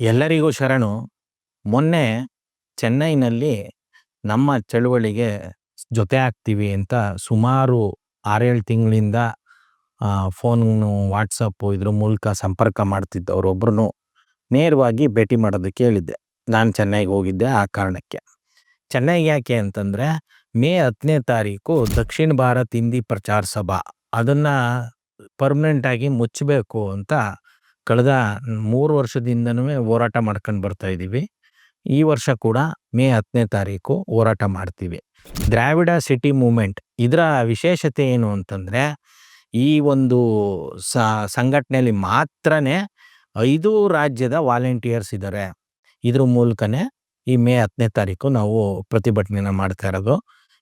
ಎಲ್ಲರಿಗೂ ಶರಣು. ಮೊನ್ನೆ ಚೆನ್ನೈನಲ್ಲಿ ನಮ್ಮ ಚಳುವಳಿಗೆ ಜೊತೆ ಆಗ್ತೀವಿ ಅಂತ ಸುಮಾರು ಆರೇಳು ತಿಂಗಳಿಂದ ಫೋನು ವಾಟ್ಸಪ್ಪು ಇದ್ರ ಮೂಲಕ ಸಂಪರ್ಕ ಮಾಡ್ತಿದ್ದವರೊಬ್ಬರನ್ನು ನೇರವಾಗಿ ಭೇಟಿ ಮಾಡೋದಕ್ಕೆ ಹೇಳಿದ್ದೆ ನಾನು ಚೆನ್ನೈಗೆ ಹೋಗಿದ್ದೆ ಆ ಕಾರಣಕ್ಕೆ. ಚೆನ್ನೈಗೆ ಯಾಕೆ ಅಂತಂದರೆ ಮೇ ಹತ್ತನೇ ತಾರೀಕು ದಕ್ಷಿಣ ಭಾರತ್ ಹಿಂದಿ ಪ್ರಚಾರ ಸಭಾ. ಅದನ್ನು ಪರ್ಮನೆಂಟಾಗಿ ಮುಚ್ಚಬೇಕು ಅಂತ ಕಳೆದ ಮೂರು ವರ್ಷದಿಂದನೂ ಹೋರಾಟ ಮಾಡ್ಕೊಂಡು ಬರ್ತಾ ಇದ್ದೀವಿ ಈ ವರ್ಷ ಕೂಡ ಮೇ ಹತ್ತನೇ ತಾರೀಕು ಹೋರಾಟ ಮಾಡ್ತೀವಿ. ದ್ರಾವಿಡ ಸಿಟಿ ಮೂಮೆಂಟ್ ಇದರ ವಿಶೇಷತೆ ಏನು ಅಂತಂದರೆ, ಈ ಒಂದು ಸ ಸಂಘಟನೆಯಲ್ಲಿ ಮಾತ್ರನೇ ಐದು ರಾಜ್ಯದ ವಾಲಂಟಿಯರ್ಸ್ ಇದ್ದಾರೆ ಇದ್ರ ಮೂಲಕನೇ ಈ ಮೇ ಹತ್ತನೇ ತಾರೀಕು ನಾವು ಪ್ರತಿಭಟನೆ ಮಾಡ್ತಾ ಇರೋದು.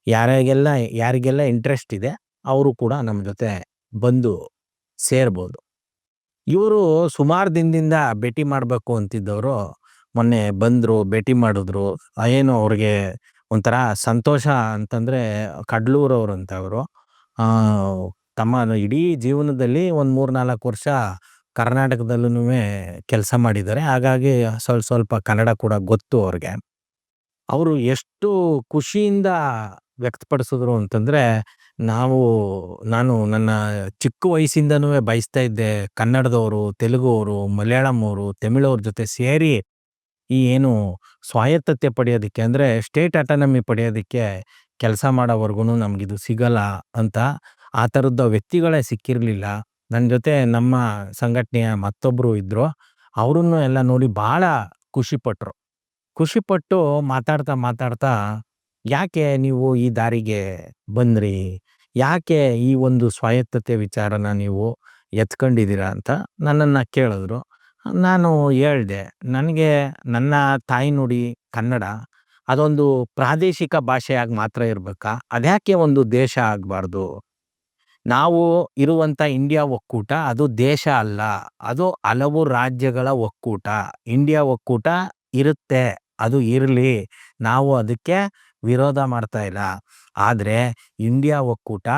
ಯಾರಿಗೆಲ್ಲ ಯಾರಿಗೆಲ್ಲ ಇಂಟ್ರೆಸ್ಟ್ ಇದೆ, ಅವರು ಕೂಡ ನಮ್ಮ ಜೊತೆ ಬಂದು ಸೇರ್ಬೋದು. ಇವರು ಸುಮಾರು ದಿನದಿಂದ ಭೇಟಿ ಮಾಡಬೇಕು ಅಂತಿದ್ದವರು. ಮೊನ್ನೆ ಬಂದರು, ಭೇಟಿ ಮಾಡಿದ್ರು. ಏನು ಅವ್ರಿಗೆ ಒಂಥರ ಸಂತೋಷ ಅಂತಂದರೆ ಕಡ್ಲೂರವ್ರು ಅಂತ ಅವರು. ತಮ್ಮ ಇಡೀ ಜೀವನದಲ್ಲಿ ಒಂದು ಮೂರು ನಾಲ್ಕು ವರ್ಷ ಕರ್ನಾಟಕದಲ್ಲೂ ಕೆಲಸ ಮಾಡಿದ್ದಾರೆ. ಹಾಗಾಗಿ ಸ್ವಲ್ಪ ಸ್ವಲ್ಪ ಕನ್ನಡ ಕೂಡ ಗೊತ್ತು ಅವ್ರಿಗೆ. ಅವರು ಎಷ್ಟು ಖುಷಿಯಿಂದ ವ್ಯಕ್ತಪಡಿಸಿದ್ರು ಅಂತಂದರೆ ನಾವು, ನಾನು ನನ್ನ ಚಿಕ್ಕ ವಯಸ್ಸಿಂದನೂ ಬಯಸ್ತಾ ಇದ್ದೆ. ಕನ್ನಡದವರು ತೆಲುಗುವರು ಮಲಯಾಳಂ ಅವರು ತಮಿಳವ್ರ ಜೊತೆ ಸೇರಿ ಈ ಏನು ಸ್ವಾಯತ್ತತೆ ಪಡೆಯೋದಕ್ಕೆ ಅಂದರೆ ಸ್ಟೇಟ್ ಅಟಾನಮಿ ಪಡೆಯೋದಕ್ಕೆ ಕೆಲಸ ಮಾಡೋವರೆಗೂ ನಮಗಿದು ಸಿಗಲ್ಲ ಅಂತ ಆ ಥರದ ವ್ಯಕ್ತಿಗಳೇ ಸಿಕ್ಕಿರಲಿಲ್ಲ. ನನ್ನ ಜೊತೆ ನಮ್ಮ ಸಂಘಟನೆಯ ಮತ್ತೊಬ್ಬರು ಇದ್ದರು ಅವರನ್ನು ಎಲ್ಲ ನೋಡಿ ಭಾಳ ಖುಷಿಪಟ್ಟರು ಖುಷಿಪಟ್ಟು ಮಾತಾಡ್ತಾ ಮಾತಾಡ್ತಾ ಯಾಕೆ ನೀವು ಈ ದಾರಿಗೆ ಬಂದ್ರಿ? ಯಾಕೆ ಈ ಒಂದು ಸ್ವಾಯತ್ತತೆ ವಿಚಾರನ ನೀವು ಎತ್ಕೊಂಡಿದ್ದೀರಾ ಅಂತ ನನ್ನನ್ನು ಕೇಳಿದ್ರು. ನಾನು ಹೇಳ್ದೆ, ನನಗೆ ನನ್ನ ತಾಯಿ ನುಡಿ ಕನ್ನಡ ಅದೊಂದು ಪ್ರಾದೇಶಿಕ ಭಾಷೆಯಾಗಿ ಮಾತ್ರ ಇರಬೇಕಾ? ಅದ್ಯಾಕೆ ಒಂದು ದೇಶ ಆಗಬಾರ್ದು? ನಾವು ಇರುವಂಥ ಇಂಡಿಯಾ ಒಕ್ಕೂಟ ಅದು ದೇಶ ಅಲ್ಲ, ಅದು ಹಲವು ರಾಜ್ಯಗಳ ಒಕ್ಕೂಟ. ಇಂಡಿಯಾ ಒಕ್ಕೂಟ ಇರುತ್ತೆ, ಅದು ಇರಲಿ. ನಾವು ಅದಕ್ಕೆ ವಿರೋಧ ಮಾಡ್ತಾ ಇಲ್ಲ. ಆದರೆ ಇಂಡಿಯಾ ಒಕ್ಕೂಟ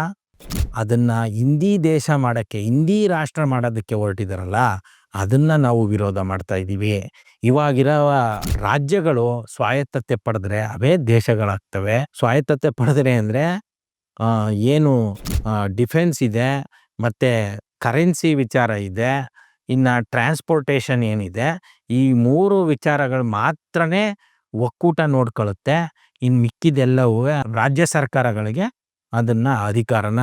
ಅದನ್ನು ಹಿಂದಿ ದೇಶ ಮಾಡೋಕ್ಕೆ, ಹಿಂದಿ ರಾಷ್ಟ್ರ ಮಾಡೋದಕ್ಕೆ ಹೊರಟಿದಾರಲ್ಲ, ಅದನ್ನು ನಾವು ವಿರೋಧ ಮಾಡ್ತಾ ಇದ್ದೀವಿ ಇವಾಗಿರೋ ರಾಜ್ಯಗಳು ಸ್ವಾಯತ್ತತೆ ಪಡೆದ್ರೆ ಅವೇ ದೇಶಗಳಾಗ್ತವೆ. ಸ್ವಾಯತ್ತತೆ ಪಡೆದ್ರೆ ಅಂದರೆ ಏನು ಡಿಫೆನ್ಸ್ ಇದೆ, ಮತ್ತು ಕರೆನ್ಸಿ ವಿಚಾರ ಇದೆ, ಇನ್ನು ಟ್ರಾನ್ಸ್ಪೋರ್ಟೇಷನ್ ಏನಿದೆ, ಈ ಮೂರು ವಿಚಾರಗಳು ಮಾತ್ರನೇ ಒಕ್ಕೂಟ ನೋಡ್ಕೊಳ್ಳುತ್ತೆ ಇನ್ನು ಮಿಕ್ಕಿದೆಲ್ಲವೂ ರಾಜ್ಯ ಸರ್ಕಾರಗಳಿಗೆ ಅದನ್ನು ಅಧಿಕಾರನ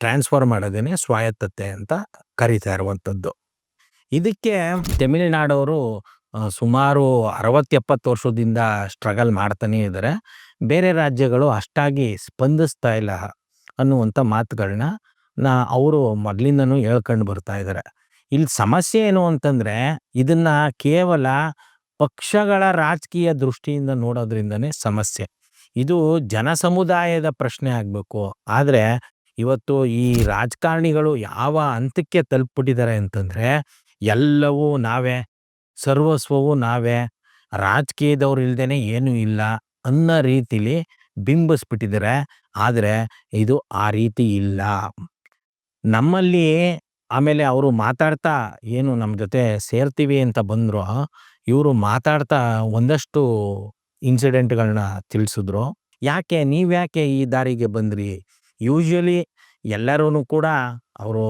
ಟ್ರಾನ್ಸ್ಫರ್ ಮಾಡೋದೇನೆ ಸ್ವಾಯತ್ತತೆ ಅಂತ ಕರೀತಾ ಇರುವಂಥದ್ದು. ಇದಕ್ಕೆ ತಮಿಳುನಾಡವರು ಸುಮಾರು ಅರವತ್ತು ಎಪ್ಪತ್ತು ವರ್ಷದಿಂದ ಸ್ಟ್ರಗಲ್ ಮಾಡ್ತಾನೇ ಇದ್ದಾರೆ ಬೇರೆ ರಾಜ್ಯಗಳು ಅಷ್ಟಾಗಿ ಸ್ಪಂದಿಸ್ತಾ ಇಲ್ಲ ಅನ್ನುವಂಥ ಮಾತುಗಳನ್ನ ನಾ, ಅವರು ಮೊದಲಿಂದನೂ ಹೇಳ್ಕೊಂಡು ಬರ್ತಾ ಇದ್ದಾರೆ ಇಲ್ಲಿ ಸಮಸ್ಯೆ ಏನು ಅಂತಂದರೆ, ಇದನ್ನು ಕೇವಲ ಪಕ್ಷಗಳ ರಾಜಕೀಯ ದೃಷ್ಟಿಯಿಂದ ನೋಡೋದ್ರಿಂದನೇ ಸಮಸ್ಯೆ. ಇದು ಜನ ಸಮುದಾಯದ ಪ್ರಶ್ನೆ ಆಗಬೇಕು. ಆದರೆ ಇವತ್ತು ಈ ರಾಜಕಾರಣಿಗಳು ಯಾವ ಹಂತಕ್ಕೆ ತಲುಪಿಬಿಟ್ಟಿದ್ದಾರೆ ಅಂತಂದರೆ, ಎಲ್ಲವೂ ನಾವೇ, ಸರ್ವಸ್ವವು ನಾವೇ, ರಾಜಕೀಯದವ್ರು ಇಲ್ಲದೇ ಏನೂ ಇಲ್ಲ ಅನ್ನೋ ರೀತಿಲಿ ಬಿಂಬಿಸ್ಬಿಟ್ಟಿದ್ದಾರೆ. ಆದರೆ ಇದು ಆ ರೀತಿ ಇಲ್ಲ. ನಮ್ಮಲ್ಲಿ ಆಮೇಲೆ ಅವರು ಮಾತಾಡ್ತಾ ಏನು ನಮ್ಮ ಜೊತೆ ಸೇರ್ತೀವಿ ಅಂತ ಬಂದರು ಇವರು ಮಾತಾಡ್ತಾ ಒಂದಷ್ಟು ಇನ್ಸಿಡೆಂಟ್ಗಳನ್ನ ತಿಳಿಸಿದ್ರು. ಯಾಕೆ, ನೀವ್ಯಾಕೆ ಈ ದಾರಿಗೆ ಬಂದ್ರಿ? ಯೂಶ್ವಲಿ ಎಲ್ಲರೂ ಕೂಡ ಅವರು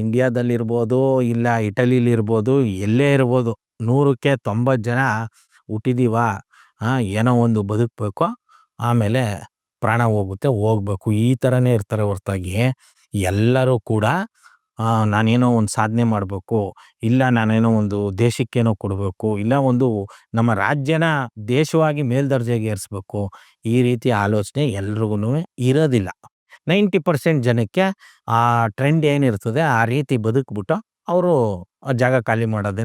ಇಂಡಿಯಾದಲ್ಲಿರ್ಬೋದು ಇಲ್ಲ ಇಟಲಿಲಿರ್ಬೋದು ಎಲ್ಲೇ ಇರ್ಬೋದು, ನೂರಕ್ಕೆ ತೊಂಬತ್ತು ಜನ ಹುಟ್ಟಿದೀವ ಏನೋ ಒಂದು ಬದುಕಬೇಕು, ಆಮೇಲೆ ಪ್ರಾಣ ಹೋಗುತ್ತೆ, ಹೋಗ್ಬೇಕು. ಈ ಥರನೇ ಇರ್ತಾರೆ ಹೊರತಾಗಿ. ಎಲ್ಲರೂ ಕೂಡ ನಾನೇನೋ ಒಂದು ಸಾಧನೆ ಮಾಡಬೇಕು, ಇಲ್ಲ ನಾನೇನೋ ಒಂದು ದೇಶಕ್ಕೇನೋ ಕೊಡಬೇಕು, ಇಲ್ಲ ಒಂದು ನಮ್ಮ ರಾಜ್ಯನ ದೇಶವಾಗಿ ಮೇಲ್ದರ್ಜೆಗೆ ಏರಿಸ್ಬೇಕು, ಈ ರೀತಿ ಆಲೋಚನೆ ಎಲ್ರಿಗೂ ಇರೋದಿಲ್ಲ. ನೈಂಟಿ ಪರ್ಸೆಂಟ್ ಜನಕ್ಕೆ ಆ ಟ್ರೆಂಡ್ ಏನಿರ್ತದೆ, ಆ ರೀತಿ ಬದುಕ್ಬಿಟ್ಟು ಅವರು ಜಾಗ ಖಾಲಿ ಮಾಡೋದೇ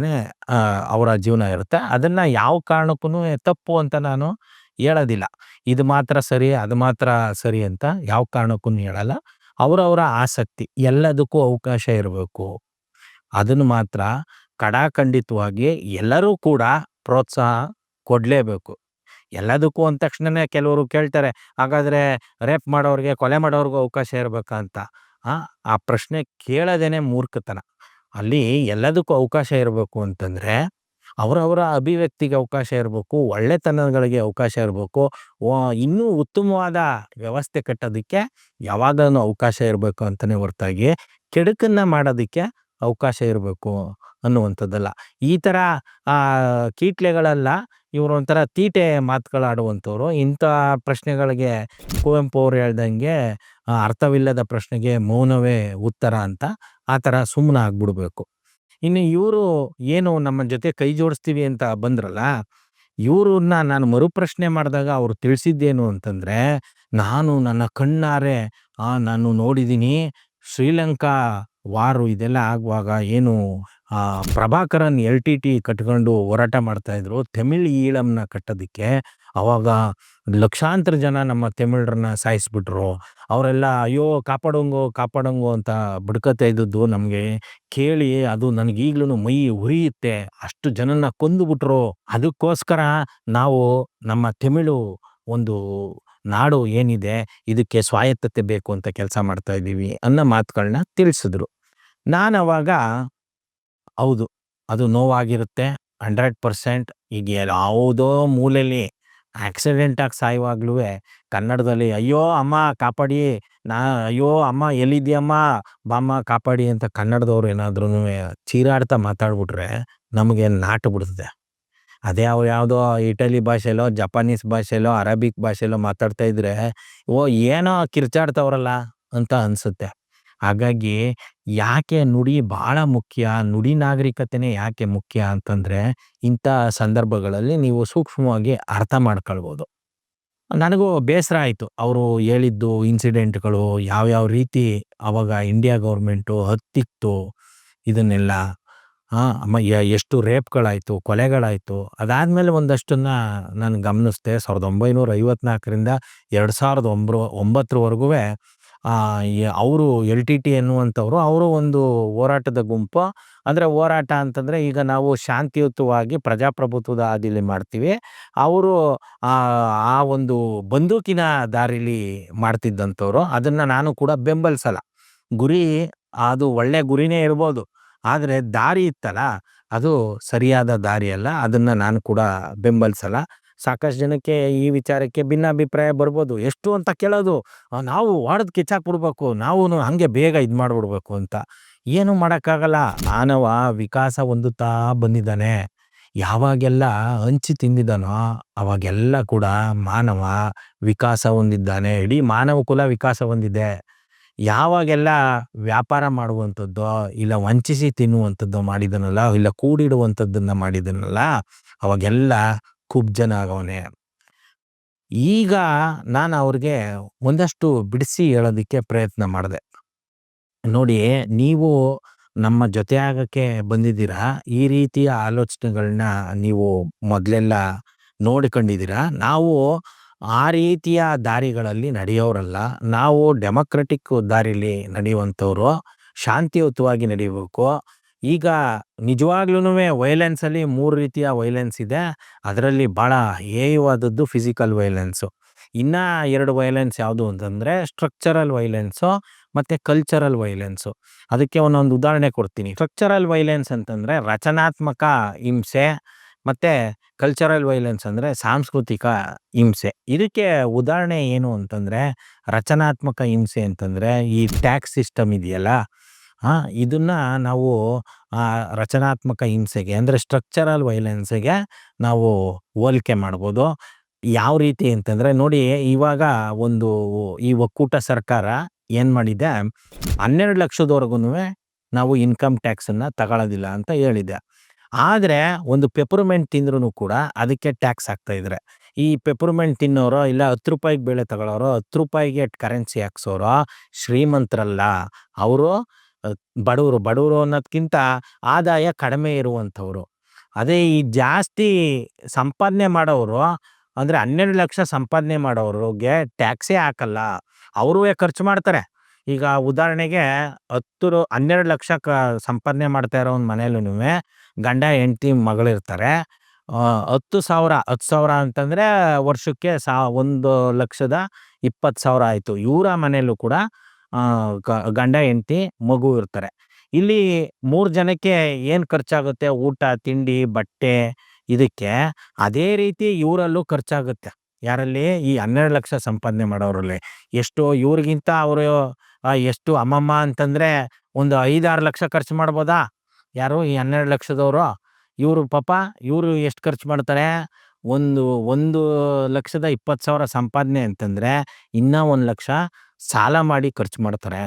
ಅವರ ಜೀವನ ಇರುತ್ತೆ. ಅದನ್ನು ಯಾವ ಕಾರಣಕ್ಕೂ ತಪ್ಪು ಅಂತ ನಾನು ಹೇಳೋದಿಲ್ಲ. ಇದು ಮಾತ್ರ ಸರಿ, ಅದು ಮಾತ್ರ ಸರಿ ಅಂತ ಯಾವ ಕಾರಣಕ್ಕೂ ಹೇಳಲ್ಲ. ಅವರವರ ಆಸಕ್ತಿ ಎಲ್ಲದಕ್ಕೂ ಅವಕಾಶ ಇರಬೇಕು. ಅದನ್ನು ಮಾತ್ರ ಕಡಾಖಂಡಿತವಾಗಿ ಎಲ್ಲರೂ ಕೂಡ ಪ್ರೋತ್ಸಾಹ ಕೊಡಲೇಬೇಕು. ಎಲ್ಲದಕ್ಕೂ ಅಂದ ತಕ್ಷಣವೇ ಕೆಲವರು ಕೇಳ್ತಾರೆ, ಹಾಗಾದರೆ ರೇಪ್ ಮಾಡೋರಿಗೆ, ಕೊಲೆ ಮಾಡೋರಿಗೂ ಅವಕಾಶ ಇರಬೇಕಾ? ಅಂತ. ಆ ಪ್ರಶ್ನೆ ಕೇಳೋದೇನೆ ಮೂರ್ಖತನ. ಅಲ್ಲಿ ಎಲ್ಲದಕ್ಕೂ ಅವಕಾಶ ಇರಬೇಕು ಅಂತಂದರೆ ಅವರವರ ಅಭಿವ್ಯಕ್ತಿಗೆ ಅವಕಾಶ ಇರಬೇಕು, ಒಳ್ಳೆತನಗಳಿಗೆ ಅವಕಾಶ ಇರಬೇಕು ಇನ್ನೂ ಉತ್ತಮವಾದ ವ್ಯವಸ್ಥೆ ಕಟ್ಟೋದಕ್ಕೆ ಯಾವಾಗಲೂ ಅವಕಾಶ ಇರಬೇಕು ಅಂತಲೇ ಹೊರತಾಗಿ ಕೆಡುಕನ್ನು ಮಾಡೋದಕ್ಕೆ ಅವಕಾಶ ಇರಬೇಕು ಅನ್ನುವಂಥದ್ದಲ್ಲ. ಈ ಥರ ಕೀಟ್ಲೆಗಳೆಲ್ಲ ಇವರು ಒಂಥರ ತೀಟೆ ಮಾತುಗಳಾಡುವಂಥವ್ರು. ಇಂಥ ಪ್ರಶ್ನೆಗಳಿಗೆ ಕುವೆಂಪು ಅವ್ರು ಹೇಳ್ದಂಗೆ ಅರ್ಥವಿಲ್ಲದ ಪ್ರಶ್ನೆಗೆ ಮೌನವೇ ಉತ್ತರ ಅಂತ ಆ ಥರ ಸುಮ್ಮನೆ ಆಗ್ಬಿಡ್ಬೇಕು. ಇನ್ನು ಇವರು ಏನು ನಮ್ಮ ಜೊತೆ ಕೈ ಜೋಡಿಸ್ತೀವಿ ಅಂತ ಬಂದ್ರಲ್ಲ, ಇವ್ರನ್ನ ನಾನು ಮರುಪ್ರಶ್ನೆ ಮಾಡಿದಾಗ ಅವ್ರು ತಿಳಿಸಿದ್ದೇನು ಅಂತಂದ್ರೆ, ನಾನು ನನ್ನ ಕಣ್ಣಾರೆ, ಆ, ನಾನು ನೋಡಿದ್ದೀನಿ, ಶ್ರೀಲಂಕಾ ವಾರು ಇದೆಲ್ಲ ಆಗುವಾಗ ಏನು ಪ್ರಭಾಕರನ್ ಎಲ್ ಟಿ ಟಿ ಕಟ್ಕೊಂಡು ಹೋರಾಟ ಮಾಡ್ತಾಯಿದ್ರು ತಮಿಳ್ ಈಳಂನ ಕಟ್ಟೋದಕ್ಕೆ ಅವಾಗ ಲಕ್ಷಾಂತರ ಜನ ನಮ್ಮ ತಮಿಳರನ್ನ ಸಾಯಿಸ್ಬಿಟ್ರು. ಅವರೆಲ್ಲ, ಅಯ್ಯೋ, ಕಾಪಾಡೋಂಗೋ ಕಾಪಾಡೋಂಗೋ ಅಂತ ಬಡ್ಕತಾ ಇದ್ದದ್ದು ನಮಗೆ ಕೇಳಿ ಅದು ನನಗೀಗ್ಲೂ ಮೈ ಉರಿಯುತ್ತೆ. ಅಷ್ಟು ಜನನ ಕೊಂದುಬಿಟ್ರು. ಅದಕ್ಕೋಸ್ಕರ ನಾವು ನಮ್ಮ ತಮಿಳು ಒಂದು ನಾಡು ಏನಿದೆ, ಇದಕ್ಕೆ ಸ್ವಾಯತ್ತತೆ ಬೇಕು ಅಂತ ಕೆಲಸ ಮಾಡ್ತಾ ಇದ್ದೀವಿ ಅನ್ನೋ ಮಾತುಗಳನ್ನ ತಿಳಿಸಿದ್ರು. ನಾನು ಅವಾಗ ಹೌದು, ಅದು ನೋವಾಗಿರುತ್ತೆ, ಹಂಡ್ರೆಡ್ ಪರ್ಸೆಂಟ್ ಈಗ ಯಾವುದೋ ಮೂಲೆಯಲ್ಲಿ ಆಕ್ಸಿಡೆಂಟ್ ಆಗಿ ಸಾಯುವಾಗ್ಲೂ ಕನ್ನಡದಲ್ಲಿ, ಅಯ್ಯೋ ಅಮ್ಮ ಕಾಪಾಡಿ, ನಾ, ಅಯ್ಯೋ ಅಮ್ಮ ಎಲ್ಲಿದ್ಯಮ್ಮ ಬಾಮ್ಮ ಕಾಪಾಡಿ ಅಂತ ಕನ್ನಡದವ್ರು ಏನಾದ್ರೂ ಚೀರಾಡ್ತಾ ಮಾತಾಡ್ಬಿಟ್ರೆ ನಮಗೆ ನಾಟು ಬಿಡ್ತದೆ. ಅದೇ ಅವ್ರು ಯಾವುದೋ ಇಟಲಿ ಭಾಷೆಲೋ, ಜಪಾನೀಸ್ ಭಾಷೆಲೋ, ಅರಬಿಕ್ ಭಾಷೆಲೋ ಮಾತಾಡ್ತಾ ಇದ್ರೆ, ಓ, ಏನೋ ಕಿರ್ಚಾಡ್ತವ್ರಲ್ಲ ಅಂತ ಅನ್ಸುತ್ತೆ. ಹಾಗಾಗಿ ಯಾಕೆ ನುಡಿ ಬಹಳ ಮುಖ್ಯ, ನುಡಿ ನಾಗರಿಕತೆನೇ ಯಾಕೆ ಮುಖ್ಯ ಅಂತಂದ್ರೆ ಇಂಥ ಸಂದರ್ಭಗಳಲ್ಲಿ ನೀವು ಸೂಕ್ಷ್ಮವಾಗಿ ಅರ್ಥ ಮಾಡ್ಕೊಳ್ಬೋದು. ನನಗೂ ಬೇಸರ ಆಯಿತು. ಅವರು ಹೇಳಿದ್ದು ಇನ್ಸಿಡೆಂಟ್ಗಳು ಯಾವ್ಯಾವ ರೀತಿ ಅವಾಗ ಇಂಡಿಯಾ ಗೌರ್ಮೆಂಟು ಹತ್ತಿತ್ತು ಇದನ್ನೆಲ್ಲ. ಹಾಂ ಎಷ್ಟು ರೇಪ್ಗಳಾಯಿತು, ಕೊಲೆಗಳಾಯಿತು, ಅದಾದಮೇಲೆ ಒಂದಷ್ಟನ್ನ ನಾನು ಗಮನಿಸ್ದೆ. ಸಾವಿರದ ಒಂಬೈನೂರ ಐವತ್ನಾಲ್ಕರಿಂದ ಅವರು ಎಲ್ ಟಿ ಟಿ ಎನ್ನುವಂಥವ್ರು, ಅವರು ಒಂದು ಹೋರಾಟದ ಗುಂಪು. ಅಂದರೆ ಹೋರಾಟ ಅಂತಂದರೆ ಈಗ ನಾವು ಶಾಂತಿಯುತವಾಗಿ ಪ್ರಜಾಪ್ರಭುತ್ವದ ಹಾದಿಲಿ ಮಾಡ್ತೀವಿ. ಅವರು ಆ ಒಂದು ಬಂದೂಕಿನ ದಾರಿಲಿ ಮಾಡ್ತಿದ್ದಂಥವ್ರು. ಅದನ್ನು ನಾನು ಕೂಡ ಬೆಂಬಲಿಸಲ್ಲ. ಗುರಿ ಅದು ಒಳ್ಳೆಯ ಗುರಿನೇ ಇರ್ಬೋದು. ಆದರೆ ದಾರಿ ಇತ್ತಲ್ಲ, ಅದು ಸರಿಯಾದ ದಾರಿ ಅಲ್ಲ ಅದನ್ನು ನಾನು ಕೂಡ ಬೆಂಬಲಿಸಲ್ಲ. ಸಾಕಷ್ಟು ಜನಕ್ಕೆ ಈ ವಿಚಾರಕ್ಕೆ ಭಿನ್ನಾಭಿಪ್ರಾಯ ಬರ್ಬೋದು. ಎಷ್ಟು ಅಂತ ಕೇಳೋದು ನಾವು ಹೊಡೆದು ಕಿಚ್ಚಾಕ್ಬಿಡ್ಬೇಕು ನಾವು ಹಂಗೆ ಬೇಗ ಇದು ಮಾಡಿಬಿಡ್ಬೇಕು ಅಂತ. ಏನು ಮಾಡೋಕ್ಕಾಗಲ್ಲ. ಮಾನವ ವಿಕಾಸ ಹೊಂದುತ್ತಾ ಬಂದಿದ್ದಾನೆ. ಯಾವಾಗೆಲ್ಲ ಹಂಚಿ ತಿಂದಿದ್ದಾನೋ, ಅವಾಗೆಲ್ಲ ಕೂಡ ಮಾನವ ವಿಕಾಸ ಹೊಂದಿದ್ದಾನೆ. ಇಡೀ ಮಾನವ ಕುಲ ವಿಕಾಸ ಹೊಂದಿದೆ. ಯಾವಾಗೆಲ್ಲ ವ್ಯಾಪಾರ ಮಾಡುವಂಥದ್ದೋ, ಇಲ್ಲ ವಂಚಿಸಿ ತಿನ್ನುವಂಥದ್ದೋ ಮಾಡಿದನಲ್ಲ, ಇಲ್ಲ ಕೂಡಿಡುವಂಥದ್ದನ್ನು ಮಾಡಿದನಲ್ಲ, ಅವಾಗೆಲ್ಲ ಕುಬ್ಜನ ಆಗವನೆ. ಈಗ ನಾನು ಅವ್ರಿಗೆ ಒಂದಷ್ಟು ಬಿಡಿಸಿ ಹೇಳೋದಕ್ಕೆ ಪ್ರಯತ್ನ ಮಾಡಿದೆ. ನೋಡಿ, ನೀವು ನಮ್ಮ ಜೊತೆ ಆಗಕ್ಕೆ ಬಂದಿದ್ದೀರಾ? ಈ ರೀತಿಯ ಆಲೋಚನೆಗಳನ್ನ ನೀವು ಮೊದಲೆಲ್ಲ ನೋಡಿಕೊಂಡಿದ್ದೀರಾ? ನಾವು ಆ ರೀತಿಯ ದಾರಿಗಳಲ್ಲಿ ನಡೆಯೋರಲ್ಲ. ನಾವು ಡೆಮೊಕ್ರೆಟಿಕ್ ದಾರಿಲಿ ನಡೆಯುವಂಥವ್ರು, ಶಾಂತಿಯುತವಾಗಿ ನಡಿಬೇಕು. ಈಗ ನಿಜವಾಗ್ಲೂ ವೈಲೆನ್ಸಲ್ಲಿ ಮೂರು ರೀತಿಯ ವೈಲೆನ್ಸ್ ಇದೆ. ಅದರಲ್ಲಿ ಭಾಳ ಹೇಯವಾದದ್ದು ಫಿಸಿಕಲ್ ವೈಲೆನ್ಸು ಇನ್ನು ಎರಡು ವೈಲೆನ್ಸ್ ಯಾವುದು ಅಂತಂದರೆ ಸ್ಟ್ರಕ್ಚರಲ್ ವೈಲೆನ್ಸು ಮತ್ತು ಕಲ್ಚರಲ್ ವೈಲೆನ್ಸು ಅದಕ್ಕೆ ಒಂದೊಂದು ಉದಾಹರಣೆ ಕೊಡ್ತೀನಿ. ಸ್ಟ್ರಕ್ಚರಲ್ ವೈಲೆನ್ಸ್ ಅಂತಂದರೆ ರಚನಾತ್ಮಕ ಹಿಂಸೆ ಮತ್ತು ಕಲ್ಚರಲ್ ವೈಲೆನ್ಸ್ ಅಂದರೆ ಸಾಂಸ್ಕೃತಿಕ ಹಿಂಸೆ. ಇದಕ್ಕೆ ಉದಾಹರಣೆ ಏನು ಅಂತಂದರೆ ರಚನಾತ್ಮಕ ಹಿಂಸೆ ಅಂತಂದರೆ ಈ ಟ್ಯಾಕ್ಸ್ ಸಿಸ್ಟಮ್ ಇದೆಯಲ್ಲ ಹಾಂ ಇದನ್ನ ನಾವು ರಚನಾತ್ಮಕ ಹಿಂಸೆಗೆ ಅಂದರೆ ಸ್ಟ್ರಕ್ಚರಲ್ ವೈಲೆನ್ಸ್ಗೆ ನಾವು ಹೋಲಿಕೆ ಮಾಡ್ಬೋದು. ಯಾವ ರೀತಿ ಅಂತಂದರೆ ನೋಡಿ ಇವಾಗ ಒಂದು ಈ ಒಕ್ಕೂಟ ಸರ್ಕಾರ ಏನು ಮಾಡಿದೆ? ಹನ್ನೆರಡು ಲಕ್ಷದವರೆಗೂ ನಾವು ಇನ್ಕಮ್ ಟ್ಯಾಕ್ಸನ್ನು ತಗೊಳ್ಳೋದಿಲ್ಲ ಅಂತ ಹೇಳಿದೆ. ಆದರೆ ಒಂದು ಪೆಪರ್ಮೆಂಟ್ ತಿಂದ್ರೂ ಕೂಡ ಅದಕ್ಕೆ ಟ್ಯಾಕ್ಸ್ ಹಾಕ್ತಾ ಇದ್ರೆ. ಈ ಪೆಪರ್ಮೆಂಟ್ ತಿನ್ನೋರೋ ಇಲ್ಲ ಹತ್ತು ರೂಪಾಯಿಗೆ ಬೆಳೆ ತಗೊಳ್ಳೋರೋ, ಹತ್ತು ರೂಪಾಯಿಗೆ ಕರೆನ್ಸಿ ಹಾಕ್ಸೋರೋ ಶ್ರೀಮಂತರಲ್ಲ ಅವರು ಬಡವರು ಬಡವರು ಅನ್ನೋದ್ಕಿಂತ ಆದಾಯ ಕಡಿಮೆ ಇರುವಂಥವ್ರು. ಅದೇ ಈ ಜಾಸ್ತಿ ಸಂಪಾದನೆ ಮಾಡೋರು ಅಂದರೆ ಹನ್ನೆರಡು ಲಕ್ಷ ಸಂಪಾದನೆ ಮಾಡೋರಿಗೆ ಟ್ಯಾಕ್ಸೇ ಹಾಕಲ್ಲ. ಅವರು ಖರ್ಚು ಮಾಡ್ತಾರೆ. ಈಗ ಉದಾಹರಣೆಗೆ ಹತ್ತು ಹನ್ನೆರಡು ಲಕ್ಷ ಕ ಸಂಪಾದನೆ ಮಾಡ್ತಾ ಇರೋ ಒಂದು ಮನೆಯಲ್ಲೂ ಗಂಡ, ಹೆಂಡ್ತಿ ಮಗಳಿರ್ತಾರೆ ಹತ್ತು ಸಾವಿರ ಹತ್ತು ಸಾವಿರ ಅಂತಂದರೆ ವರ್ಷಕ್ಕೆ ಸಾ, ಒಂದು ಲಕ್ಷದ ಇಪ್ಪತ್ತು ಸಾವಿರ ಆಯಿತು. ಇವರ ಮನೆಯಲ್ಲೂ ಕೂಡ ಗಂಡ, ಹೆಂಡ್ತಿ, ಮಗು ಇರ್ತಾರೆ. ಇಲ್ಲಿ ಮೂರು ಜನಕ್ಕೆ ಏನು ಖರ್ಚಾಗುತ್ತೆ? ಊಟ, ತಿಂಡಿ, ಬಟ್ಟೆ ಇದಕ್ಕೆ ಅದೇ ರೀತಿ ಇವರಲ್ಲೂ ಖರ್ಚಾಗುತ್ತೆ. ಯಾರಲ್ಲಿ? ಈ ಹನ್ನೆರಡು ಲಕ್ಷ ಸಂಪಾದನೆ ಮಾಡೋರಲ್ಲಿ. ಎಷ್ಟು ಇವ್ರಿಗಿಂತ ಅವರು ಎಷ್ಟು ಅಮ್ಮಮ್ಮ ಅಂತಂದ್ರೆ ಒಂದು ಐದಾರು ಲಕ್ಷ ಖರ್ಚು ಮಾಡ್ಬೋದಾ? ಯಾರು? ಈ ಹನ್ನೆರಡು ಲಕ್ಷದವರು. ಇವರು ಪಾಪ, ಇವರು ಎಷ್ಟು ಖರ್ಚು ಮಾಡ್ತಾರೆ? ಒಂದು ಒಂದು ಲಕ್ಷದ ಇಪ್ಪತ್ತು ಸಾವಿರ ಸಂಪಾದನೆ ಅಂತಂದ್ರೆ ಇನ್ನ ಒಂದು ಲಕ್ಷ ಸಾಲ ಮಾಡಿ ಖರ್ಚು ಮಾಡ್ತಾರೆ.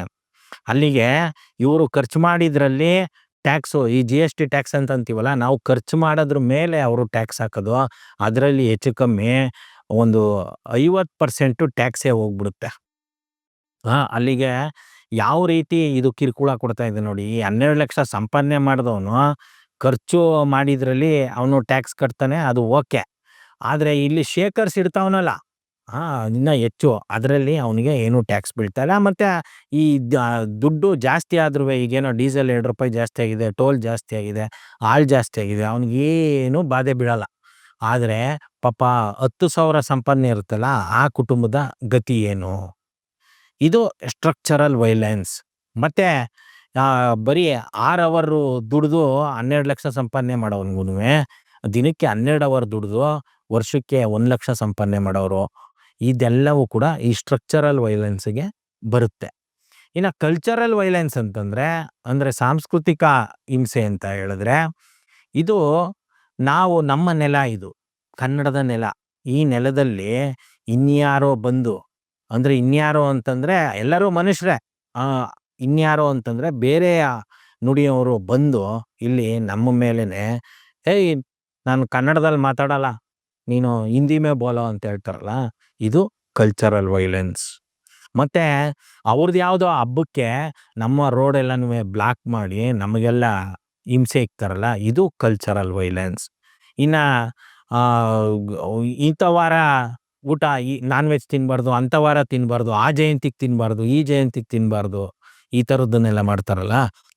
ಅಲ್ಲಿಗೆ ಇವರು ಖರ್ಚು ಮಾಡಿದ್ರಲ್ಲಿ ಟ್ಯಾಕ್ಸು, ಈ ಜಿ ಎಸ್ ಟಿ ಟ್ಯಾಕ್ಸ್ ಅಂತ ಅಂತೀವಲ್ಲ, ನಾವು ಖರ್ಚು ಮಾಡೋದ್ರ ಮೇಲೆ ಅವರು ಟ್ಯಾಕ್ಸ್ ಹಾಕೋದು, ಅದರಲ್ಲಿ ಹೆಚ್ಚು ಕಮ್ಮಿ ಒಂದು ಐವತ್ತು ಪರ್ಸೆಂಟು ಟ್ಯಾಕ್ಸೇ ಹೋಗ್ಬಿಡುತ್ತೆ. ಹಾಂ, ಅಲ್ಲಿಗೆ ಯಾವ ರೀತಿ ಇದು ಕಿರುಕುಳ ಕೊಡ್ತಾ ಇದೆ ನೋಡಿ, ಈ ಹನ್ನೆರಡು ಲಕ್ಷ ಸಂಪಾದನೆ ಮಾಡಿದವನು ಖರ್ಚು ಮಾಡಿದ್ರಲ್ಲಿ ಅವನು ಟ್ಯಾಕ್ಸ್ ಕಟ್ತಾನೆ, ಅದು ಓಕೆ. ಆದರೆ ಇಲ್ಲಿ ಶೇಖರ್ಸ್ ಇಡ್ತಾವನಲ್ಲ. ಇನ್ನ ಹೆಚ್ಚು. ಅದರಲ್ಲಿ ಅವನಿಗೆ ಏನು ಟ್ಯಾಕ್ಸ್ ಬೀಳ್ತಾ ಇಲ್ಲ. ಮತ್ತೆ ಈ ದುಡ್ಡು ಜಾಸ್ತಿ ಆದ್ರೂ ಈಗೇನೋ ಡೀಸೆಲ್ ಎರಡು ರೂಪಾಯಿ ಜಾಸ್ತಿ ಆಗಿದೆ, ಟೋಲ್ ಜಾಸ್ತಿ ಆಗಿದೆ ಆಳ್ ಜಾಸ್ತಿ ಆಗಿದೆ ಅವನಿಗೇನು ಬಾಧೆ ಬೀಳಲ್ಲ. ಆದರೆ ಪಾಪ ಹತ್ತು ಸಾವಿರ ಸಂಪಾದನೆ ಇರುತ್ತಲ್ಲ, ಆ ಕುಟುಂಬದ ಗತಿ ಏನು? ಇದು ಸ್ಟ್ರಕ್ಚರಲ್ ವೈಲೆನ್ಸ್ ಮತ್ತೆ ಬರೀ ಆರು ಅವರು ದುಡಿದು ಹನ್ನೆರಡು ಲಕ್ಷ ಸಂಪಾದನೆ ಮಾಡೋನ್ಗೂ ದಿನಕ್ಕೆ ಹನ್ನೆರಡು ಅವರ್ ದುಡಿದು, ವರ್ಷಕ್ಕೆ ಒಂದು ಲಕ್ಷ ಸಂಪಾದನೆ ಮಾಡೋರು. ಇದೆಲ್ಲವೂ ಕೂಡ ಈ ಸ್ಟ್ರಕ್ಚರಲ್ ವೈಲೆನ್ಸ್ಗೆ ಬರುತ್ತೆ. ಇನ್ನು ಕಲ್ಚರಲ್ ವೈಲೆನ್ಸ್ ಅಂತಂದರೆ, ಅಂದರೆ ಸಾಂಸ್ಕೃತಿಕ ಹಿಂಸೆ ಅಂತ ಹೇಳಿದ್ರೆ, ಇದು ನಾವು ನಮ್ಮ ನೆಲ ಇದು, ಕನ್ನಡದ ನೆಲ. ಈ ನೆಲದಲ್ಲಿ ಇನ್ಯಾರೋ ಬಂದು, ಅಂದರೆ ಇನ್ಯಾರೋ ಅಂತಂದರೆ ಎಲ್ಲರೂ ಮನುಷ್ಯರೇ. ಇನ್ಯಾರೋ ಅಂತಂದರೆ ಬೇರೆ ನುಡಿಯವರು ಬಂದು ಇಲ್ಲಿ ನಮ್ಮ ಮೇಲೇ ಏಯ್, ನಾನು ಕನ್ನಡದಲ್ಲಿ ಮಾತಾಡಲ್ಲ, ನೀನು ಹಿಂದಿ ಮೇ ಬೋಲೋ ಅಂತ ಹೇಳ್ತಾರಲ್ಲ. ಇದು ಕಲ್ಚರಲ್ ವೈಲೆನ್ಸ್ ಮತ್ತು ಅವ್ರದ್ದು ಯಾವುದೋ ಹಬ್ಬಕ್ಕೆ ನಮ್ಮ ರೋಡೆಲ್ಲನೂ ಬ್ಲಾಕ್ ಮಾಡಿ ನಮಗೆಲ್ಲ ಹಿಂಸೆ ಇಕ್ತಾರಲ್ಲ, ಇದು ಕಲ್ಚರಲ್ ವೈಲೆನ್ಸ್ ಇನ್ನು ಇಂಥ ವಾರ ಊಟ ಈ ನಾನ್ ವೆಜ್ ತಿನ್ನಬಾರ್ದು ಅಂಥ ವಾರ ತಿನ್ನಬಾರ್ದು ಆ ಜಯಂತಿಗೆ ತಿನ್ನಬಾರ್ದು ಈ ಜಯಂತಿಗೆ ತಿನ್ನಬಾರ್ದು ಈ ಥರದ್ದನ್ನೆಲ್ಲ ಮಾಡ್ತಾರಲ್ಲ,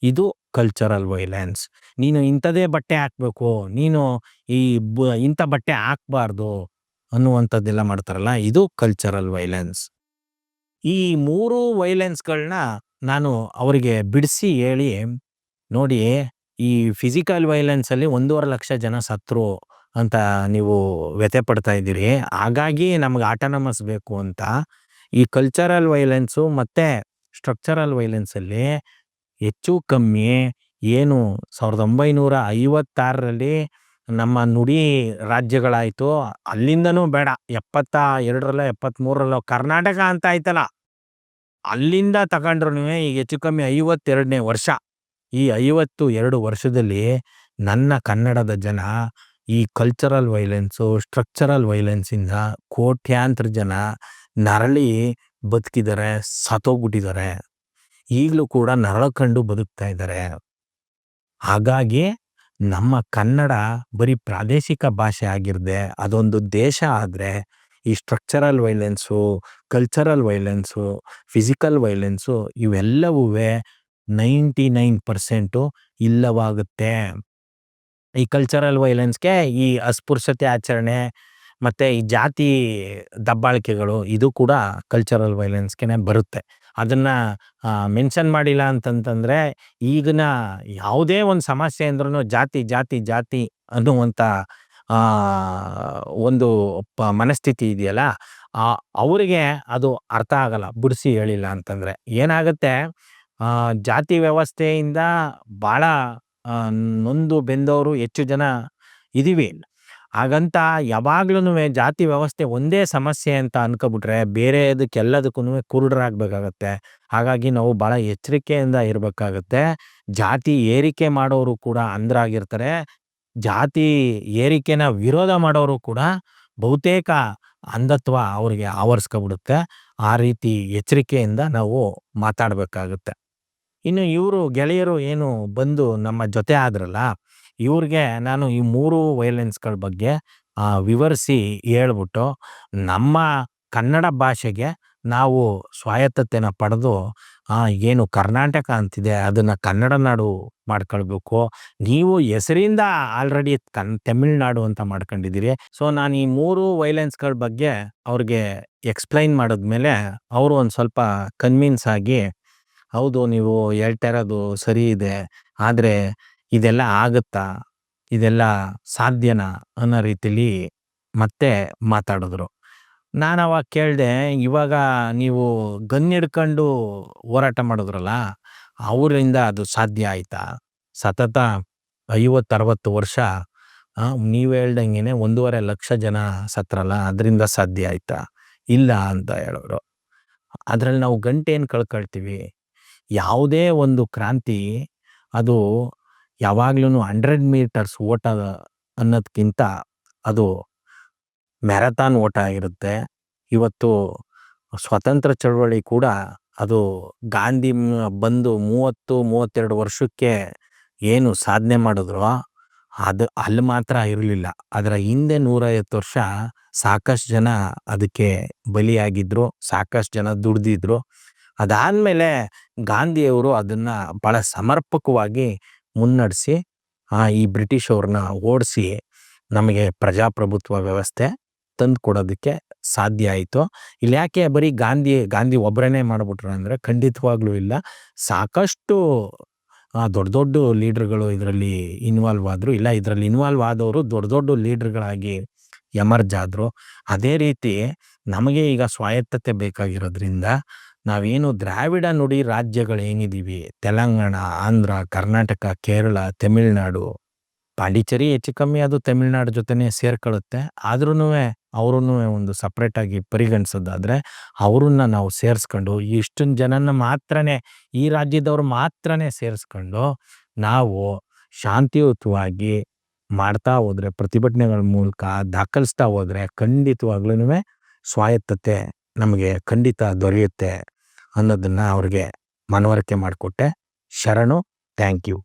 ಇದು ಕಲ್ಚರಲ್ ವೈಲೆನ್ಸ್ ನೀನು ಇಂಥದೇ ಬಟ್ಟೆ ಹಾಕ್ಬೇಕು, ನೀನು ಈ ಬ, ಇಂಥ ಬಟ್ಟೆ ಹಾಕ್ಬಾರ್ದು ಅನ್ನುವಂಥದ್ದೆಲ್ಲ ಮಾಡ್ತಾರಲ್ಲ, ಇದು ಕಲ್ಚರಲ್ ವೈಲೆನ್ಸ್ ಈ ಮೂರು ವೈಲೆನ್ಸ್ಗಳನ್ನ ನಾನು ಅವರಿಗೆ ಬಿಡಿಸಿ ಹೇಳಿ, ನೋಡಿ, ಈ ಫಿಸಿಕಲ್ ವೈಲೆನ್ಸಲ್ಲಿ ಒಂದೂವರೆ ಲಕ್ಷ ಜನ ಸತ್ರು ಅಂತ ನೀವು ವ್ಯಥೆ ಪಡ್ತಾ ಇದ್ದೀರಿ. ಹಾಗಾಗಿ ನಮ್ಗೆ ಆಟೋನಮಸ್ ಬೇಕು ಅಂತ. ಈ ಕಲ್ಚರಲ್ ವೈಲೆನ್ಸು ಮತ್ತು ಸ್ಟ್ರಕ್ಚರಲ್ ವೈಲೆನ್ಸಲ್ಲಿ ಹೆಚ್ಚು ಕಮ್ಮಿ ಏನು ಸಾವಿರದ ಒಂಬೈನೂರ ಐವತ್ತಾರರಲ್ಲಿ ನಮ್ಮ ನುಡಿ ರಾಜ್ಯಗಳಾಯಿತು, ಅಲ್ಲಿಂದನೂ ಬೇಡ. ಎಪ್ಪತ್ತ ಎರಡರಲ್ಲೋ ಎಪ್ಪತ್ಮೂರರಲ್ಲೋ ಕರ್ನಾಟಕ ಅಂತ ಆಯ್ತಲ್ಲ. ಅಲ್ಲಿಂದ ತಗೊಂಡ್ರು ಈಗ ಹೆಚ್ಚು ಕಮ್ಮಿ ಐವತ್ತೆರಡನೇ ವರ್ಷ. ಈ ಐವತ್ತು ಎರಡು ವರ್ಷದಲ್ಲಿ ನನ್ನ ಕನ್ನಡದ ಜನ ಈ ಕಲ್ಚರಲ್ ವೈಲೆನ್ಸು ಸ್ಟ್ರಕ್ಚರಲ್ ವೈಲೆನ್ಸಿಂದ ಕೋಟ್ಯಾಂತರ ಜನ ನರಳಿ ಬದುಕಿದ್ದಾರೆ ಸತ್ತೋಗ್ಬಿಟ್ಟಿದ್ದಾರೆ. ಈಗಲೂ ಕೂಡ ನರಳಕಂಡು ಬದುಕ್ತಾ ಇದ್ದಾರೆ. ಹಾಗಾಗಿ ನಮ್ಮ ಕನ್ನಡ ಬರೀ ಪ್ರಾದೇಶಿಕ ಭಾಷೆ ಆಗಿರದೆ, ಅದೊಂದು ದೇಶ ಆದರೆ, ಈ structural violence cultural violence physical violence ಇವೆಲ್ಲವೂ ನೈಂಟಿ ನೈನ್ ಪರ್ಸೆಂಟು ಇಲ್ಲವಾಗುತ್ತೆ. ಈ ಕಲ್ಚರಲ್ ವೈಲೆನ್ಸ್ಗೆ ಈ ಅಸ್ಪೃಶ್ಯತೆ ಆಚರಣೆ ಮತ್ತೆ ಈ ಜಾತಿ ದಬ್ಬಾಳಿಕೆಗಳು, ಇದು ಕೂಡ ಕಲ್ಚರಲ್ ವೈಲೆನ್ಸ್ಗೆ ಬರುತ್ತೆ. ಅದನ್ನ ಮೆನ್ಷನ್ ಮಾಡಿಲ್ಲ ಅಂತಂತಂದರೆ, ಈಗಿನ ಯಾವುದೇ ಒಂದು ಸಮಸ್ಯೆ ಅಂದ್ರೂ ಜಾತಿ ಜಾತಿ ಜಾತಿ ಅನ್ನುವಂಥ ಒಂದು ಪ, ಮನಸ್ಥಿತಿ ಇದೆಯಲ್ಲ ಅವರಿಗೆ ಅದು ಅರ್ಥ ಆಗಲ್ಲ, ಬಿಡಿಸಿ ಹೇಳಿಲ್ಲ ಅಂತಂದರೆ. ಏನಾಗುತ್ತೆ ಜಾತಿ ವ್ಯವಸ್ಥೆಯಿಂದ ಭಾಳ ನೊಂದು ಬೆಂದವರು ಹೆಚ್ಚು ಜನ ಇದೀವಿ. ಹಾಗಂತ ಯಾವಾಗ್ಲೂ ಜಾತಿ ವ್ಯವಸ್ಥೆ ಒಂದೇ ಸಮಸ್ಯೆ ಅಂತ ಅನ್ಕೊಬಿಟ್ರೆ ಬೇರೆ ಇದಕ್ಕೆಲ್ಲದಕ್ಕೂ ಕುರುಡರಾಗಬೇಕಾಗತ್ತೆ. ಹಾಗಾಗಿ ನಾವು ಭಾಳ ಎಚ್ಚರಿಕೆಯಿಂದ ಇರಬೇಕಾಗತ್ತೆ. ಜಾತಿ ಏರಿಕೆ ಮಾಡೋರು ಕೂಡ ಅಂಧರಾಗಿರ್ತಾರೆ ಜಾತಿ ಏರಿಕೆನ ವಿರೋಧ ಮಾಡೋರು ಕೂಡ ಬಹುತೇಕ ಅಂಧತ್ವ ಅವ್ರಿಗೆ ಆವರಿಸ್ಕೊಬಿಡುತ್ತೆ. ಆ ರೀತಿ ಎಚ್ಚರಿಕೆಯಿಂದ ನಾವು ಮಾತಾಡಬೇಕಾಗುತ್ತೆ. ಇನ್ನು ಇವರು ಗೆಳೆಯರು ಏನು ಬಂದು ನಮ್ಮ ಜೊತೆ ಆದ್ರಲ್ಲ ಇವ್ರಿಗೆ ನಾನು ಈ ಮೂರು ವಯಲೆನ್ಸ್‌ಗಳ ಬಗ್ಗೆ ವಿವರಿಸಿ ಹೇಳ್ಬಿಟ್ಟು ನಮ್ಮ ಕನ್ನಡ ಭಾಷೆಗೆ ನಾವು ಸ್ವಾಯತ್ತತೆನ ಪಡೆದು ಏನು ಕರ್ನಾಟಕ ಅಂತಿದೆ, ಅದನ್ನು ಕನ್ನಡ ನಾಡು ಮಾಡ್ಕೊಳ್ಬೇಕು. ನೀವು ಹೆಸರಿಂದ ಆಲ್ರೆಡಿ ಕನ್, ತಮಿಳ್ನಾಡು ಅಂತ ಮಾಡ್ಕೊಂಡಿದ್ದೀರಿ. ಸೊ, ನಾನು ಈ ಮೂರು ವೈಲೆನ್ಸ್ಗಳ ಬಗ್ಗೆ ಅವ್ರಿಗೆ ಎಕ್ಸ್ಪ್ಲೈನ್ ಮಾಡಿದ್ಮೇಲೆ ಅವರು ಒಂದು ಸ್ವಲ್ಪ ಕನ್ವಿನ್ಸ್ ಆಗಿ, ಹೌದು, ನೀವು ಹೇಳ್ತಾ ಇರೋದು ಸರಿ ಇದೆ, ಆದರೆ ಇದೆಲ್ಲ ಆಗುತ್ತಾ? ಇದೆಲ್ಲ ಸಾಧ್ಯನಾ? ಅನ್ನೋ ರೀತಿಲಿ ಮತ್ತೆ ಮಾತಾಡಿದ್ರು. ನಾನು ಅವಾಗ ಕೇಳಿದೆ, ಇವಾಗ ನೀವು ಗನ್ ಹಿಡ್ಕೊಂಡು ಹೋರಾಟ ಮಾಡಿದ್ರಲ್ಲ, ಅವರಿಂದ ಅದು ಸಾಧ್ಯ ಆಯ್ತಾ? ಸತತ ಐವತ್ತು, ಅರವತ್ತು ವರ್ಷ ನೀವು ಹೇಳ್ದಂಗೆ ಒಂದೂವರೆ ಲಕ್ಷ ಜನ ಸತ್ರಲ್ಲ, ಅದರಿಂದ ಸಾಧ್ಯ ಆಯ್ತಾ? ಇಲ್ಲ ಅಂತ ಹೇಳೋರು. ಅದರಲ್ಲಿ ನಾವು ಗಂಟೆ ಏನು ಕಳ್ಕೊಳ್ತೀವಿ. ಯಾವುದೇ ಒಂದು ಕ್ರಾಂತಿ, ಅದು ಯಾವಾಗ್ಲೂ ಹಂಡ್ರೆಡ್ ಮೀಟರ್ಸ್ ಓಟ ಅನ್ನೋದಕ್ಕಿಂತ ಅದು ಮ್ಯಾರಥಾನ್ ಓಟ ಆಗಿರುತ್ತೆ. ಇವತ್ತು ಸ್ವತಂತ್ರ ಚಳವಳಿ ಕೂಡ ಅದು ಗಾಂಧಿ ಬಂದು ಮೂವತ್ತು, ಮೂವತ್ತೆರಡು ವರ್ಷಕ್ಕೆ ಏನು ಸಾಧನೆ ಮಾಡಿದ್ರು, ಅದು ಅಲ್ಲಿ ಮಾತ್ರ ಇರಲಿಲ್ಲ. ಅದರ ಹಿಂದೆ ನೂರೈವತ್ತು ವರ್ಷ ಸಾಕಷ್ಟು ಜನ ಅದಕ್ಕೆ ಬಲಿಯಾಗಿದ್ರು, ಸಾಕಷ್ಟು ಜನ ದುಡ್ದಿದ್ರು. ಅದಾದಮೇಲೆ ಗಾಂಧಿಯವರು ಅದನ್ನ ಭಾಳ ಸಮರ್ಪಕವಾಗಿ ಮುನ್ನಡೆಸಿ ಈ ಬ್ರಿಟಿಷ್ ಅವ್ರನ್ನ ಓಡಿಸಿ ನಮಗೆ ಪ್ರಜಾಪ್ರಭುತ್ವ ವ್ಯವಸ್ಥೆ ತಂದು ಕೊಡೋದಕ್ಕೆ ಸಾಧ್ಯ ಆಯಿತು. ಇಲ್ಲಿ ಯಾಕೆ ಬರೀ ಗಾಂಧಿ ಗಾಂಧಿ ಒಬ್ಬರನ್ನೇ ಮಾಡಿಬಿಟ್ರು ಅಂದರೆ ಖಂಡಿತವಾಗ್ಲೂ ಇಲ್ಲ. ಸಾಕಷ್ಟು ದೊಡ್ಡ ದೊಡ್ಡ ಲೀಡ್ರ್ಗಳು ಇದರಲ್ಲಿ ಇನ್ವಾಲ್ವ್ ಆದರು ಇಲ್ಲ, ಇದರಲ್ಲಿ ಇನ್ವಾಲ್ವ್ ಆದವರು ದೊಡ್ಡ ದೊಡ್ಡ ಲೀಡ್ರ್ಗಳಾಗಿ ಎಮರ್ಜ್ ಆದರು. ಅದೇ ರೀತಿ ನಮಗೆ ಈಗ ಸ್ವಾಯತ್ತತೆ ಬೇಕಾಗಿರೋದ್ರಿಂದ ನಾವೇನು ದ್ರಾವಿಡ ನುಡಿ ರಾಜ್ಯಗಳು ಏನಿದ್ದೀವಿ ತೆಲಂಗಾಣ, ಆಂಧ್ರ, ಕರ್ನಾಟಕ, ಕೇರಳ, ತಮಿಳ್ನಾಡು. ಪಾಂಡಿಚೇರಿ ಹೆಚ್ಚು ಕಮ್ಮಿ ಅದು ತಮಿಳ್ನಾಡು ಜೊತೆನೇ ಸೇರ್ಕೊಳ್ಳುತ್ತೆ. ಆದ್ರೂ ಅವ್ರೂ ಒಂದು ಸಪ್ರೇಟಾಗಿ ಪರಿಗಣಿಸೋದಾದರೆ ಅವ್ರನ್ನ ನಾವು ಸೇರಿಸ್ಕೊಂಡು ಇಷ್ಟೊಂದು ಜನನ ಮಾತ್ರನೇ, ಈ ರಾಜ್ಯದವ್ರು ಮಾತ್ರನೇ ಸೇರಿಸ್ಕೊಂಡು ನಾವು ಶಾಂತಿಯುತವಾಗಿ ಮಾಡ್ತಾ ಹೋದ್ರೆ, ಪ್ರತಿಭಟನೆಗಳ ಮೂಲಕ ದಾಖಲಿಸ್ತಾ ಹೋದ್ರೆ ಖಂಡಿತವಾಗ್ಲೂ ಸ್ವಾಯತ್ತತೆ ನಮಗೆ ಖಂಡಿತ ದೊರೆಯುತ್ತೆ. ಅನ್ನೋದನ್ನ ಅವ್ರಿಗೆ ಮನವರಿಕೆ ಮಾಡಿಕೊಟ್ಟೆ. ಶರಣು ಥ್ಯಾಂಕ್ ಯು